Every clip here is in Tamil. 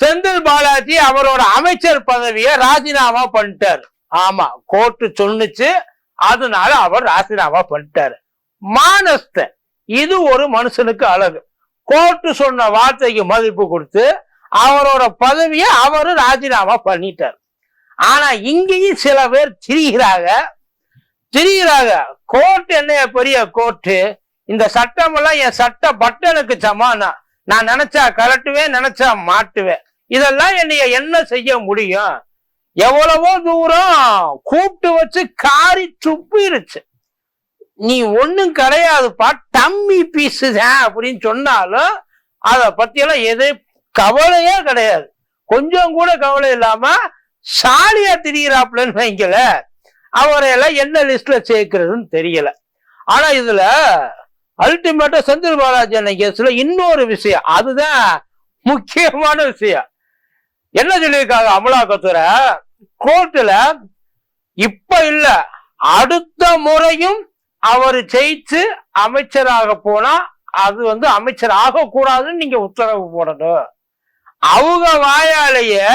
செந்தில் பாலாஜி அவரோட அமைச்சர் பதவியை ராஜினாமா பண்ணிட்டாரு. ஆமா கோர்ட்டு சொன்னுச்சு அதனால அவர் ராஜினாமா பண்ணிட்டாரு. மானஸ்த இது ஒரு மனுஷனுக்கு அழகு. கோர்ட்டு சொன்ன வார்த்தைக்கு மதிப்பு கொடுத்து அவரோட பதவியை அவரு ராஜினாமா பண்ணிட்டார். ஆனா இங்கேயும் சில பேர் திரிகிறாங்க. திரிகிறாங்க. கோர்ட் என்ன பெரிய கோர்ட்டு? இந்த சட்டமெல்லாம் என் சட்ட பட்டனுக்கு சமானா. நான் நினைச்சா கலட்டுவேன் நினைச்சா மாட்டுவேன். இதெல்லாம் என்னைய என்ன செய்ய முடியும்? எவ்வளவோ தூரம் கூப்பிட்டு வச்சு காரி துப்பிருச்சு நீ ஒன்றும் கிடையாதுப்பா டம்மி பீஸு தான் அப்படின்னு சொன்னாலும் அதை பத்தியெல்லாம் எது கவலையே கிடையாது. கொஞ்சம் கூட கவலை இல்லாம சாலியா திரியிறாப்லன்னு வைங்கல அவரையெல்லாம் என்ன லிஸ்ட்ல சேர்க்கிறதுன்னு தெரியல. ஆனா இதுல அல்டிமேட்டா செந்தில் பாலாஜி அண்ணன் கேஸ்ல இன்னொரு விஷயம் அதுதான் முக்கியமான விஷயம். என்ன சொல்லியிருக்காங்க அமலாக்கத்துறை? கோர்ட்டுல இப்ப இல்ல. அடுத்த முறையும் அவர் ஜெயிச்சு அமைச்சராக போனா அது வந்து அமைச்சர் ஆகக்கூடாதுன்னு நீங்க உத்தரவு போடணும். அவங்க வாயாலேயே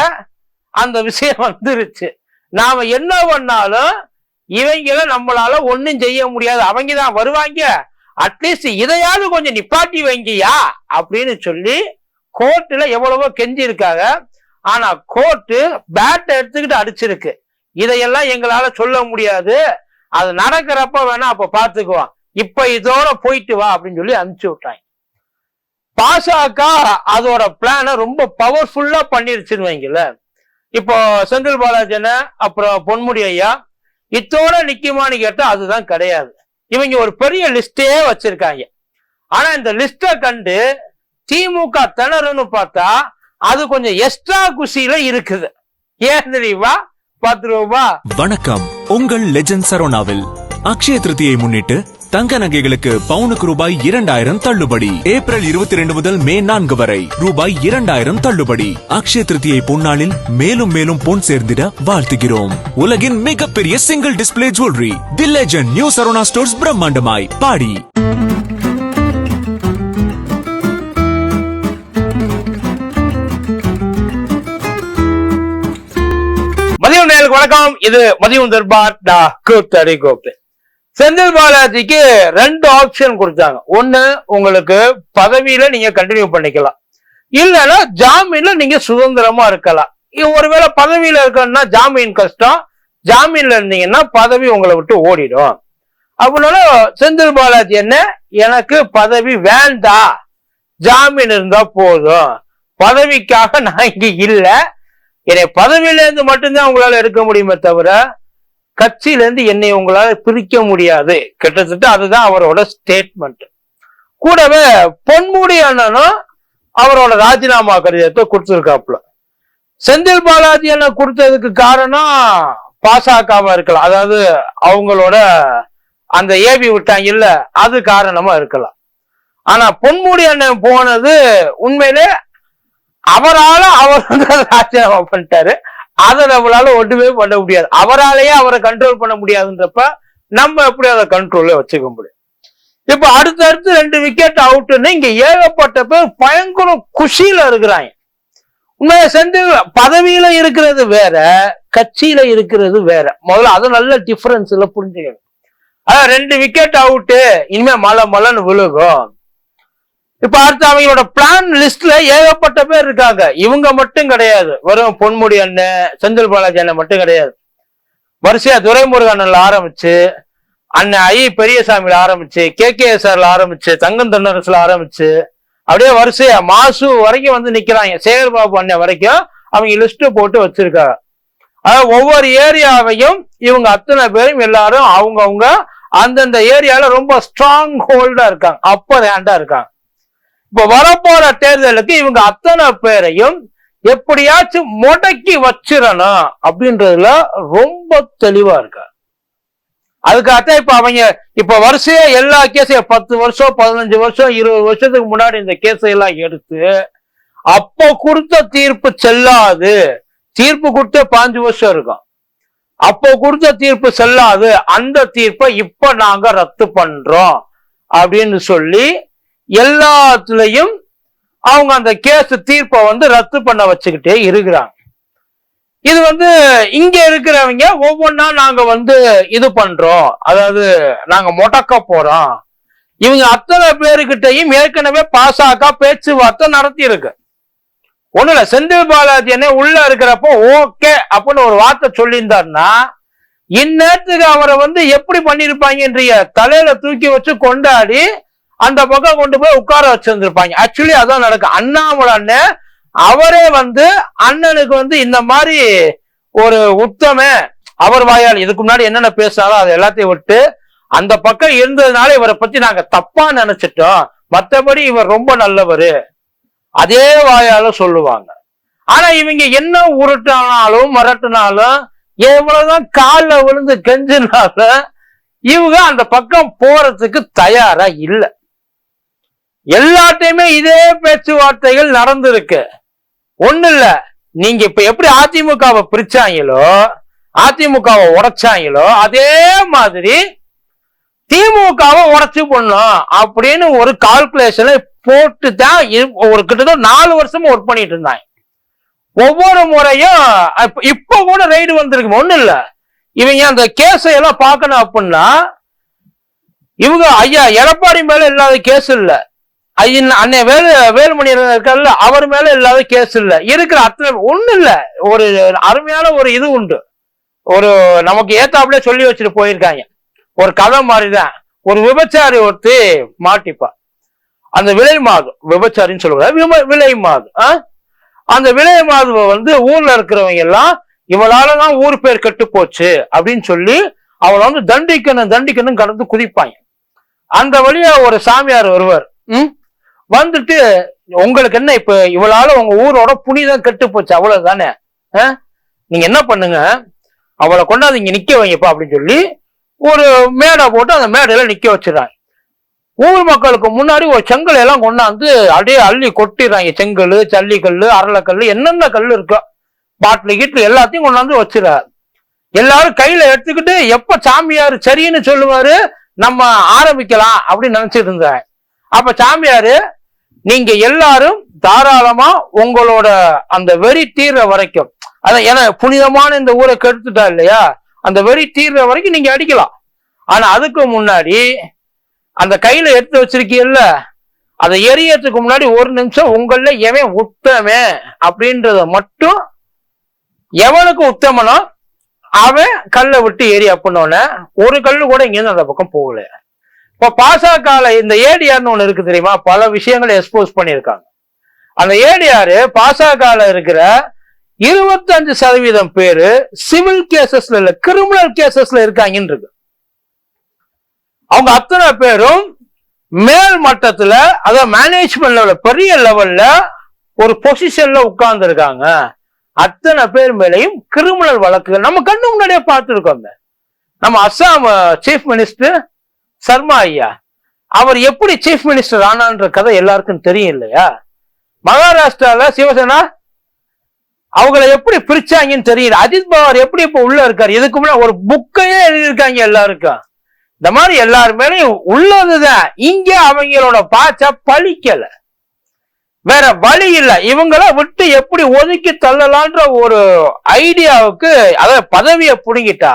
அந்த விஷயம் வந்துருச்சு. நாம என்ன பண்ணாலும் இவங்கள நம்மளால ஒன்றும் செய்ய முடியாது. அவங்க தான் வருவாங்க. அட்லீஸ்ட் இதையாவது கொஞ்சம் நிப்பாட்டி வைங்கயா அப்படின்னு சொல்லி கோர்ட்டில் எவ்வளவோ கெஞ்சி இருக்காங்க ஆனா கோர்ட்டு பேட்டை எடுத்துக்கிட்டு அடிச்சிருக்கு. இதையெல்லாம் எங்களால சொல்ல முடியாது. அது நடக்கிறப்ப வேணா அப்ப பாத்துக்குவோம். இப்ப இதோட போயிட்டு வா அப்படின்னு சொல்லி அனுப்பிச்சு விட்டாங்க. பாசக அதோட பிளான ரொம்ப பவர்ஃபுல்லா பண்ணிருச்சுன்னு வைங்கல இப்போ செந்தில் பாலாஜன அப்புறம் பொன்முடி ஐயா இத்தோட நிக்குமான்னு கேட்டா அதுதான் கிடையாது. இவங்க ஒரு பெரிய லிஸ்டே வச்சிருக்காங்க. ஆனா இந்த லிஸ்ட கண்டு திமுக திணறுன்னு பார்த்தா அது கொஞ்சம் எக்ஸ்ட்ரா குஷியில இருக்குது. ஏன் தெரியுமா? பத்து ரூபா. வணக்கம். உங்கள் லெஜண்ட் சரோனாவில் அக்ஷய திருதியை முன்னிட்டு தங்க நகைகளுக்கு பவுனுக்கு ரூபாய் இரண்டாயிரம் தள்ளுபடி. ஏப்ரல் இருபத்தி ரெண்டு முதல் மே நான்கு வரை ரூபாய் இரண்டாயிரம் தள்ளுபடி. அக்ஷய திருதியை பொன்னாளில் மேலும் மேலும் பொன் சேர்ந்திட வாழ்த்துகிறோம். உலகின் மிகப்பெரிய single display jewellery the legend new Saravana stores பிரம்மாண்டமாய் பாடி வணக்கம். இது மதியம் தர்பார் டா கூத்தடி கோப்பு செந்தில் பாலாஜிக்கு ரெண்டு ஆப்ஷன் கொடுத்தாங்க. ஒண்ணு உங்களுக்கு பதவியில நீங்க கண்டினியூ பண்ணிக்கலாம். இல்லைன்னா ஜாமீன்ல நீங்க சுதந்திரமா இருக்கலாம். ஒருவேளை பதவியில இருக்கணும்னா ஜாமீன் கஷ்டம். ஜாமீன்ல இருந்தீங்கன்னா பதவி உங்களை விட்டு ஓடிடும். அப்படின்னால செந்தில் பாலாஜி என்ன? எனக்கு பதவி வேண்டாம் ஜாமீன் இருந்தா போதும். பதவிக்காக நான் இங்க இல்லை. என்னை பதவியிலேருந்து மட்டும்தான் உங்களால் எடுக்க முடியுமே தவிர கட்சியிலேருந்து என்னை உங்களால் பிரிக்க முடியாது. கிட்டத்தட்ட அதுதான் அவரோட ஸ்டேட்மெண்ட் கூடவே பொன்முடி அண்ணனும் அவரோட ராஜினாமா கடிதத்தை கொடுத்துருக்காப்புல. செந்தில் பாலாஜி அண்ணன் கொடுத்ததுக்கு காரணம் பாசகவா இருக்கலாம். அதாவது அவங்களோட அந்த ஏபி விட்டாங்க இல்ல அது காரணமா இருக்கலாம். ஆனா பொன்முடி அண்ணன் போனது உண்மையிலே அவரால அவர் வந்து அதை ராஜினாமா பண்ணிட்டாரு. அதை நம்மளால ஒன்றுமே பண்ண முடியாது. அவராலேயே அவரை கண்ட்ரோல் பண்ண முடியாதுன்றப்ப நம்ம எப்படி அதை கண்ட்ரோல்ல வச்சுக்க முடியும்? இப்ப அடுத்தடுத்து ரெண்டு விக்கெட் அவுட்னு இங்க ஏகப்பட்ட பேர் பயங்கர குஷியில இருக்கிறாங்க. உண்மையை சேர்ந்து பதவியில இருக்கிறது வேற கட்சியில இருக்கிறது வேற. முதல்ல அது நல்ல டிஃபரன்ஸ்ல புரிஞ்சுக்கணும். அதான் ரெண்டு விக்கெட் அவுட்டு இனிமே மலை மழைன்னு விழுகும். இப்ப அடுத்து அவங்களோட பிளான் லிஸ்ட்ல ஏகப்பட்ட பேர் இருக்காங்க. இவங்க மட்டும் கிடையாது. வெறும் பொன்முடி அண்ணன் செந்தில் பாலாஜி அண்ணன் மட்டும் கிடையாது. வரிசையா துரைமுருகன்ல ஆரம்பிச்சு அண்ணன் ஐ. பெரியசாமியில ஆரம்பிச்சு கே. கே. எஸ்ஆர்ல ஆரம்பிச்சு தங்கம் தன்னரசுல ஆரம்பிச்சு அப்படியே வரிசையா மாசு வரைக்கும் வந்து நிக்கிறாங்க. சேகர்பாபு அண்ணன் வரைக்கும் அவங்க லிஸ்ட் போட்டு வச்சிருக்காங்க. அதாவது ஒவ்வொரு ஏரியாவையும் இவங்க அத்தனை பேரும் எல்லாரும் அவங்கவுங்க அந்தந்த ஏரியால ரொம்ப ஸ்ட்ராங் ஹோல்டா இருக்காங்க. அப்பர் ஹேண்டா இருக்காங்க. இப்ப வரப்போற தேர்தலுக்கு இவங்க அத்தனை பேரையும் எப்படியாச்சும் முடக்கி வச்சிடணும் அப்படின்றதுல ரொம்ப தெளிவா இருக்காங்க. அதுக்காகத்தான் இப்ப அவங்க இப்ப வருஷம் எல்லா கேஸையும் பத்து வருஷம் பதினஞ்சு வருஷம் இருபது வருஷத்துக்கு முன்னாடி இந்த கேஸை எல்லாம் எடுத்து அப்போ கொடுத்த தீர்ப்பு செல்லாது. தீர்ப்பு கொடுத்த பாஞ்சு வருஷம் இருக்கும். அப்போ கொடுத்த தீர்ப்பு செல்லாது. அந்த தீர்ப்பை இப்ப நாங்க ரத்து பண்றோம் அப்படின்னு சொல்லி எல்லாத்துலயும் அவங்க அந்த கேஸ் தீர்ப்பை வந்து ரத்து பண்ண வச்சுக்கிட்டே இருக்கிறாங்க. இது வந்து இங்க இருக்கிறவங்க ஒவ்வொன்றா நாங்க வந்து இது பண்றோம். அதாவது நாங்க முடக்க போறோம். இவங்க அத்தனை பேருக்கிட்டையும் ஏற்கனவே பாசாக்கா பேச்சுவார்த்தை நடத்தி இருக்கு ஒண்ணு இல்ல செந்தில் பாலாஜி என்ன உள்ள இருக்கிறப்போ ஓகே அப்படின்னு ஒரு வார்த்தை சொல்லியிருந்தாருன்னா இந்நேரத்துக்கு அவரை வந்து எப்படி பண்ணிருப்பாங்கன்றிய தலையில தூக்கி வச்சு கொண்டாடி அந்த பக்கம் கொண்டு போய் உட்கார வச்சிருந்திருப்பாங்க. ஆக்சுவலி அதான் நடக்கும் அண்ணாமலை அண்ணன் அவரே வந்து அண்ணனுக்கு வந்து இந்த மாதிரி ஒரு உத்தம அவர் வாயால் இதுக்கு முன்னாடி என்னென்ன பேசினாலும் அது எல்லாத்தையும் விட்டு அந்த பக்கம் இருந்ததுனால இவரை பத்தி நாங்க தப்பா நினைச்சிட்டோம். மற்றபடி இவர் ரொம்ப நல்லவர். அதே வாயால சொல்லுவாங்க. ஆனா இவங்க என்ன உருட்டானாலும் மரட்டினாலும் எவ்வளவுதான் காலில் விழுந்து கெஞ்சினாலும் இவங்க அந்த பக்கம் போறதுக்கு தயாரா இல்லை. எல்லாத்தையுமே இதே பேச்சுவார்த்தைகள் நடந்திருக்கு. ஒண்ணு இல்ல நீங்க இப்ப எப்படி அதிமுகவை பிரிச்சாங்களோ அதிமுகவை உடைச்சாங்களோ அதே மாதிரி திமுகவை உடைச்சு பண்ணும் அப்படின்னு ஒரு கால்குலேஷனை போட்டு தான் இ- ஒரு கிட்டத்தட்ட நாலு வருஷமா ஒர்க் பண்ணிட்டு இருந்தாங்க. ஒவ்வொரு முறையும் இப்ப- கூட ரைடு வந்திருக்கு. ஒண்ணு இல்ல இவங்க அந்த கேஸை எல்லாம் பார்க்கணும் அப்படின்னா இவங்க ஐயா எடப்பாடி மேல இல்லாத கேஸ் இல்லை. ஐயன் வேலு வேலுமணி இருக்காருல்ல அவர் மேல இல்லாத கேஸ் இல்ல. இருக்கிற அத்தனை ஒண்ணு இல்ல. ஒரு அருமையான ஒரு இது உண்டு. ஒரு நமக்கு ஏத்தாப்புல சொல்லி வச்சுட்டு போயிருக்காங்க. ஒரு கதை மாதிரிதான். ஒரு விபச்சாரி ஒருத்தி மாட்டிப்பா. அந்த விலை மாது விபச்சாரின்னு சொல்லுவாங்க. விம- விலை மாது ஆ? அந்த விலை மாதுவை வந்து ஊர்ல இருக்கிறவங்க எல்லாம் இவளாலதான் ஊர் பேர் கெட்டு போச்சு அப்படின்னு சொல்லி அவளை வந்து தண்டிக்கணும் தண்டிக்கணும் கடந்து குதிப்பாங்க. அந்த வழியா ஒரு சாமியார் வருவார். ம்? வந்துட்டு உங்களுக்கு என்ன இப்ப இவளால உங்க ஊரோட புனிதம் கெட்டு போச்சு அவ்வளவுதானே? ஆ? நீங்க என்ன பண்ணுங்க? அவளை கொண்டாந்து இங்க நிக்க வைங்கப்பா அப்படின்னு சொல்லி ஒரு மேடை போட்டு அந்த மேடையில நிக்க வச்சிடறாங்க. ஊர் மக்களுக்கு முன்னாடி ஒரு செங்கல் எல்லாம் கொண்டாந்து அப்படியே அள்ளி கொட்டிடுறாங்க. செங்கல் ஜல்லிக்கல் அரளக்கல் என்னென்ன கல் இருக்கோ பாட்டில் கீட்டில் எல்லாத்தையும் கொண்டாந்து வச்சிடறாரு. எல்லாரும் கையில எடுத்துக்கிட்டு எப்ப சாமியார் சரின்னு சொல்லுவாரு நம்ம ஆரம்பிக்கலாம் அப்படின்னு நினைச்சிட்டு இருந்தாங்க. அப்ப சாமியாரு நீங்க எல்லாரும் தாராளமா உங்களோட அந்த வெறி தீர்ற வரைக்கும். அதான் ஏன்னா புனிதமான இந்த ஊரை கெடுத்துட்டா இல்லையா? அந்த வெறி தீர்ற வரைக்கும் நீங்க அடிக்கலாம். ஆனா அதுக்கு முன்னாடி அந்த கையில எடுத்து வச்சிருக்கீல்ல அதை எரியறதுக்கு முன்னாடி ஒரு நிமிஷம் உங்கள எவன் உத்தமே அப்படின்றத மட்டும் எவனுக்கு உத்தமனோ அவன் கல்லை விட்டு எரி அப்படின்னோடனே ஒரு கல் கூட இங்கிருந்து அந்த பக்கம் போகல. இப்ப பாசகால இந்த ஏடிஆர்னு ஒண்ணு இருக்கு தெரியுமா? பல விஷயங்களை எக்ஸ்போஸ் பண்ணியிருக்காங்க. அந்த ஏடிஆர் பாசகால இருக்கிற இருபத்தஞ்சு சதவீதம் பேரு சிவில் கேசஸ்ல இல்ல கிரிமினல் கேசஸ்ல இருக்காங்கன்னு இருக்கு. அவங்க அத்தனை பேரும் மேல் மட்டத்துல அதாவது மேனேஜ்மெண்ட் லெவல்ல பெரிய லெவல்ல ஒரு பொசிஷன்ல உட்கார்ந்து இருக்காங்க அத்தனை பேர் மேலையும் கிரிமினல் வழக்குகள் நம்ம கண்ணு முன்னாடியே பார்த்துருக்கோம் நம்ம அஸ்ஸாம் சீஃப் மினிஸ்டர் சர்மா ஐயா அவர் எப்படி சீஃப் மினிஸ்டர் ஆனான்ற கதை எல்லாருக்கும் தெரியும் இல்லையா? மகாராஷ்டிரால சிவசேனா அவங்கள எப்படி பிரிச்சாங்கன்னு தெரியல. அஜித் பவார் எப்படி இப்ப உள்ள இருக்காரு? இதுக்கு முன்னாடி ஒரு புக்கையே எழுதியிருக்காங்க எல்லாருக்கும். இந்த மாதிரி எல்லாரு உள்ளதுதான். இங்க அவங்களோட பாச்ச பழிக்கல. வேற வழி இல்லை. இவங்கள விட்டு எப்படி ஒதுக்கி தள்ளலான்ற ஒரு ஐடியாவுக்கு அதாவது பதவியை புடுங்கிட்டா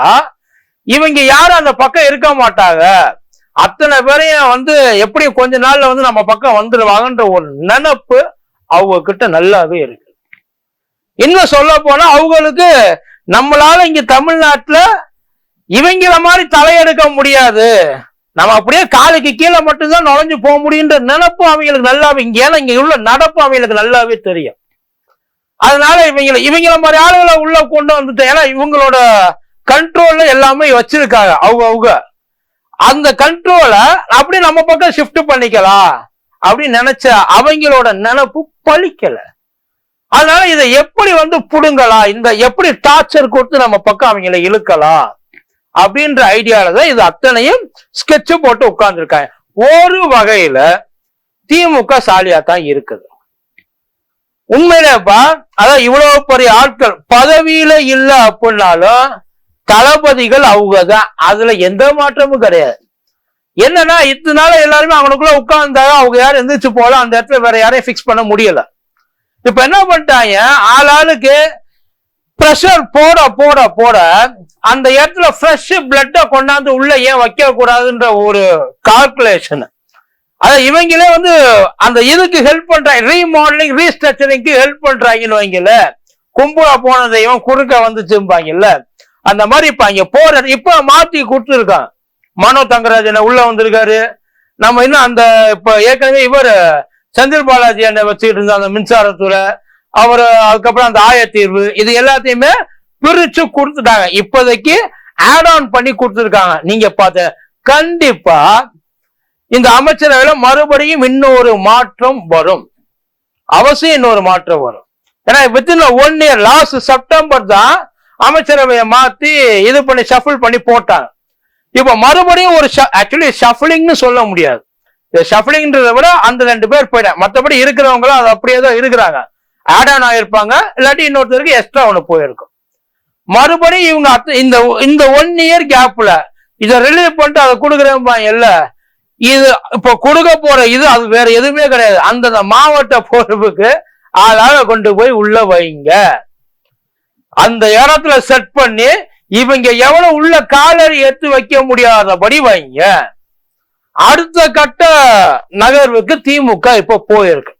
இவங்க யாரும் அந்த பக்கம் இருக்க மாட்டாங்க. அத்தனை பேரையும் வந்து எப்படி கொஞ்ச நாள்ல வந்து நம்ம பக்கம் வந்துடுவாங்கன்ற ஒரு நினப்பு அவங்க கிட்ட நல்லாவே இருக்கு. இன்னும் சொல்ல போனா அவங்களுக்கு நம்மளால இங்க தமிழ்நாட்டுல இவங்கள மாதிரி தலையெடுக்க முடியாது. நம்ம அப்படியே காலுக்கு கீழே மட்டும்தான் நுழைஞ்சு போக முடியுன்ற நினப்பு அவங்களுக்கு நல்லாவே இங்க ஏன்னா இங்க உள்ள நடப்பு அவங்களுக்கு நல்லாவே தெரியும். அதனால இவங்கள இவங்கள மாதிரி ஆளுகளை உள்ள கொண்டு வந்துட்டேன் ஏன்னா இவங்களோட கண்ட்ரோல்ல எல்லாமே வச்சிருக்காங்க அவங்க அவங்க. அந்த கண்ட்ரோலை அப்படியே நம்ம பக்கம் ஷிஃப்ட் பண்ணிக்கலாம் அப்படின்னு நினைச்ச அவங்களோட நினப்பு பழிக்கல. அதனால இதை எப்படி வந்து புடுங்கலாம்? இந்த எப்படி டார்ச்சர் கொடுத்து நம்ம பக்கம் அவங்கள இழுக்கலாம்? அப்படின்ற ஐடியால தான் இது அத்தனையும் ஸ்கெட்ச் போட்டு உட்கார்ந்துருக்காங்க. ஒரு வகையில திமுக சாலியா தான் இருக்குது. உண்மையிலேப்பா அதான் இவ்வளவு பெரிய ஆட்கள் பதவியில இல்ல அப்படின்னாலும் தளபதிகள் அவங்க தான் அதுல எந்த மாற்றமும் கிடையாது. என்னன்னா இத்தனை எல்லாருமே அவனுக்குள்ள உட்கார்ந்தாங்க அவங்க யாரும் எந்திரிச்சு போல அந்த இடத்துல வேற யாரையும் ஃபிக்ஸ் பண்ண முடியல. இப்ப என்ன பண்ணிட்டாங்க? ஆளாளுக்கு ப்ரெஷர் போட போட போட அந்த இடத்துல ஃப்ரெஷ் பிளட்டை கொண்டாந்து உள்ள ஏன் வைக்க கூடாதுன்ற ஒரு கால்குலேஷன் அத இவங்களே வந்து அந்த இதுக்கு ஹெல்ப் பண்றாங்க ரீமாடலிங் ரீஸ்ட்ரக்சரிங்க்கு ஹெல்ப் பண்றாங்கன்னு வைங்கல கும்பலா போன தெய்வம் குறுக்க வந்துச்சும்பாங்கல்ல. அந்த மாதிரி இப்ப அங்க போற இப்ப மாத்தி கொடுத்துருக்கான். மனோ தங்கராஜன் உள்ள வந்திருக்காரு. நம்ம இன்னும் அந்த இப்ப ஏற்கனவே இவர் செந்தில் பாலாஜி என்ன வச்சுக்கிட்டு இருந்த அந்த மின்சாரத்துறை. அவர் அதுக்கப்புறம் அந்த ஆயத்தீர்வு இது எல்லாத்தையுமே பிரிச்சு கொடுத்துட்டாங்க. இப்போதைக்கு ஆட் ஆன் பண்ணி கொடுத்துருக்காங்க. நீங்க பார்த்த கண்டிப்பா இந்த அமைச்சரவையில மறுபடியும் இன்னொரு மாற்றம் வரும். அவசியம் இன்னொரு மாற்றம் வரும். ஏன்னா within one year last September தான் அமைச்சரவையை மாத்தி இது பண்ணி ஷஃபிள் பண்ணி போட்டாங்க. இப்ப மறுபடியும் ஒரு ஆக்சுவலி ஷஃபிளிங்னு சொல்ல முடியாது. இந்த விட அந்த ரெண்டு பேர் போயிட்டேன் மற்றபடி இருக்கிறவங்களும் அது அப்படியே தான் இருக்கிறாங்க. ஆட் ஆன் ஆயிருப்பாங்க இல்லாட்டி இன்னொருத்தருக்கு எக்ஸ்ட்ரா ஒன்று போயிருக்கும். மறுபடியும் இவங்க இந்த இந்த ஒன் இயர் கேப்ல இதை ரிலீவ் பண்ணிட்டு அதை கொடுக்குறேன் இல்ல. இது இப்போ கொடுக்க போற இது அது வேற எதுவுமே கிடையாது. அந்தந்த மாவட்ட பொறுப்புக்கு ஆளாக கொண்டு போய் உள்ள வைங்க. அந்த இடத்துல செட் பண்ணி இவங்க எவ்வளவு உள்ள காலரி எடுத்து வைக்க முடியாதபடி வைங்க. அடுத்த கட்ட நகர்வுக்கு திமுக இப்போ போயிருக்கு.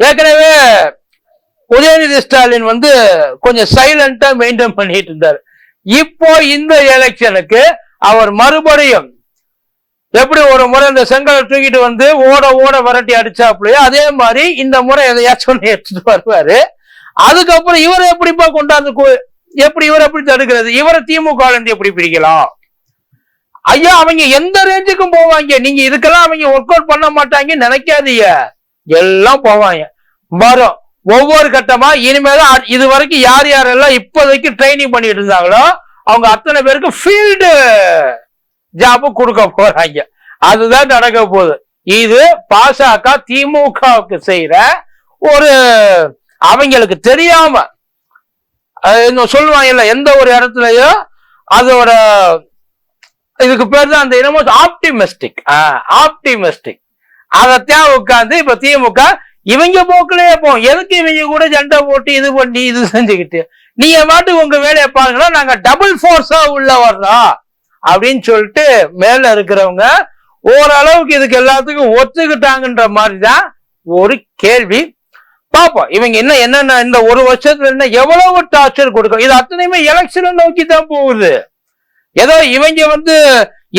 ஏற்கனவே உதயநிதி ஸ்டாலின் வந்து கொஞ்சம் சைலண்டா மெயின்டைன் பண்ணிட்டு இருந்தார். இப்போ இந்த எலெக்ஷனுக்கு அவர் மறுபடியும் எப்படி ஒரு முறை இந்த செங்கலை தூக்கிட்டு வந்து ஓட ஓட விரட்டி அடிச்சாப்புலையோ அதே மாதிரி இந்த முறை எதையாச்சும் எடுத்துட்டு வருவாரு. அதுக்கப்புறம் இவரை எப்படிப்பா கொண்டாந்து கு- எப்படி இவரை எப்படி தடுக்கிறது? இவரை திமுக எப்படி பிரிக்கலாம் ஐயா அவங்க எந்த ரேஞ்சுக்கும் போவாங்க? நீங்க இதுக்கெல்லாம் அவங்க ஒர்க் அவுட் பண்ண மாட்டாங்க நினைக்காதீங்க. எல்லாம் போவாங்க. வரும். ஒவ்வொரு கட்டமா இனிமேதான் இது வரைக்கும் யார் யாரெல்லாம் இப்போதைக்கு ட்ரைனிங் பண்ணிட்டு இருந்தாங்களோ அவங்க அத்தனை பேருக்கு ஃபீல்டு ஜாப் கொடுக்க போறாங்க. அதுதான் நடக்க போகுது. இது பாசக திமுகவுக்கு செய்யற ஒரு அவங்களுக்கு தெரியாம இன்னும் சொல்லுவாங்கல்ல எந்த ஒரு இடத்துலயோ அதோட இதுக்கு பேர் தான் அந்த இனமோ ஆப்டிமிஸ்டிக் ஆப்டிமிஸ்டிக் அதைத்தான் உட்காந்து இப்ப திமுக இவங்க போக்குலயே போ எதுக்கு இவங்க கூட சண்டை போட்டு இது பண்ணி இது செஞ்சுக்கிட்டு? நீங்க மாட்டு உங்க வேலையை பாருங்கன்னா நாங்க டபுள் ஃபோர்ஸா உள்ள வர்றோம் அப்படின்னு சொல்லிட்டு மேல இருக்கிறவங்க ஓரளவுக்கு இதுக்கு எல்லாத்துக்கும் ஒத்துக்கிட்டாங்கன்ற மாதிரி தான் ஒரு கேள்வி பாப்போம். இவங்க என்ன என்னென்ன இந்த ஒரு வருஷத்துல என்ன எவ்வளவு டார்ச்சர் கொடுக்கும் இது அத்தனையுமே எலெக்ஷனை நோக்கி தான் போகுது. ஏதோ இவங்க வந்து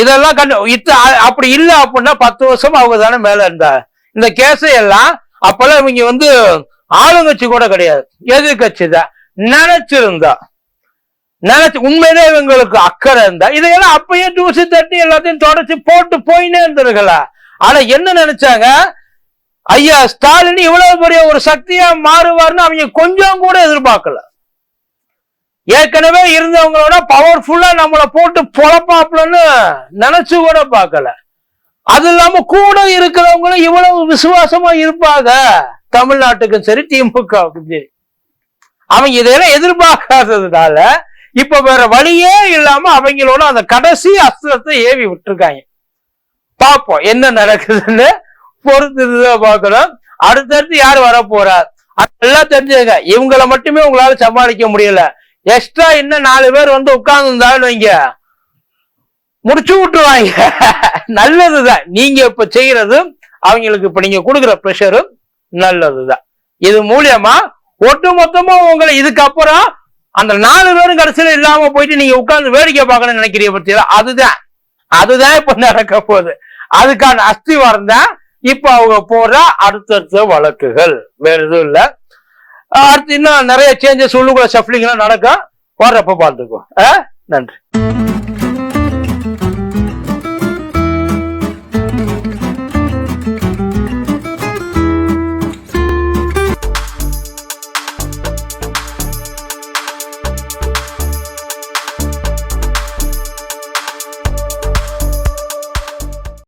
இதெல்லாம் கண்டு இத்த அப்படி இல்லை அப்படின்னா பத்து வருஷம் அவங்க தானே மேல இருந்தா. இந்த கேஸை எல்லாம் அப்பெல்லாம் இவங்க வந்து ஆளுங்கட்சி கூட கிடையாது. எதிர்கட்சி தான். நினைச்சிருந்தா. நினைச்சு உண்மையிலே இவங்களுக்கு அக்கறை இருந்தா. இதையெல்லாம் அப்பயே தூசி தட்டி எல்லாத்தையும் தொடச்சு போட்டு போயினே இருந்திருக்கலாம். ஆனா என்ன நினைச்சாங்க? ஐயா ஸ்டாலின் இவ்வளவு பெரிய ஒரு சக்தியா மாறுவார்னு அவங்க கொஞ்சம் கூட எதிர்பார்க்கல. ஏற்கனவே இருந்தவங்களோட பவர்ஃபுல்லா நம்மளை போட்டு பொழப்பாப்லன்னு நினைச்சு கூட பார்க்கல. அது இல்லாம கூட இருக்கிறவங்களும் இவ்வளவு விசுவாசமா இருப்பாங்க. தமிழ்நாட்டுக்கும் சரி திமுகவுக்கும் சரி. அவங்க இதெல்லாம் எதிர்பார்க்காததுனால இப்ப வேற வழியே இல்லாம அவங்களோட அந்த கடைசி அஸ்திரத்தை ஏவி விட்டுருக்காங்க. பார்ப்போம் என்ன நடக்குதுன்னு. பொறுத்து தான் பார்க்கணும். அடுத்தடுத்து யார் வர போறார் அதெல்லாம் தெரிஞ்சுங்க இவங்களை மட்டுமே உங்களால சமாளிக்க முடியல. எக்ஸ்ட்ரா இன்னும் நாலு பேர் வந்து உட்கார்ந்து இருந்தாலும் வைங்க. முடிச்சு விட்டுருவாங்க. நல்லதுதான். நீங்க இப்ப செய்யறது அவங்களுக்கு இப்ப நீங்க கொடுக்குற ப்ரெஷரும் நல்லதுதான். இது மூலியமா ஒட்டு மொத்தமா உங்களை இதுக்கப்புறம் அந்த நாலு பேரும் கடைசியில இல்லாம போயிட்டு நீங்க உட்கார்ந்து வேடிக்கை பார்க்கணும்னு நினைக்கிறீங்க பத்தியா? அதுதான். அதுதான் இப்ப நடக்க போகுது. அதுக்கான அஸ்திவாரம் தான் இப்ப அவங்க போற அடுத்தடுத்த வழக்குகள். வேற எதுவும் இல்ல. அடுத்து இன்னும் நிறைய சேஞ்சஸ் உள்ளுக்குள்ள ஷஃப்லிங் எல்லாம் நடக்கும். வர்றப்ப பார்த்துக்கோ ஆ? நன்றி.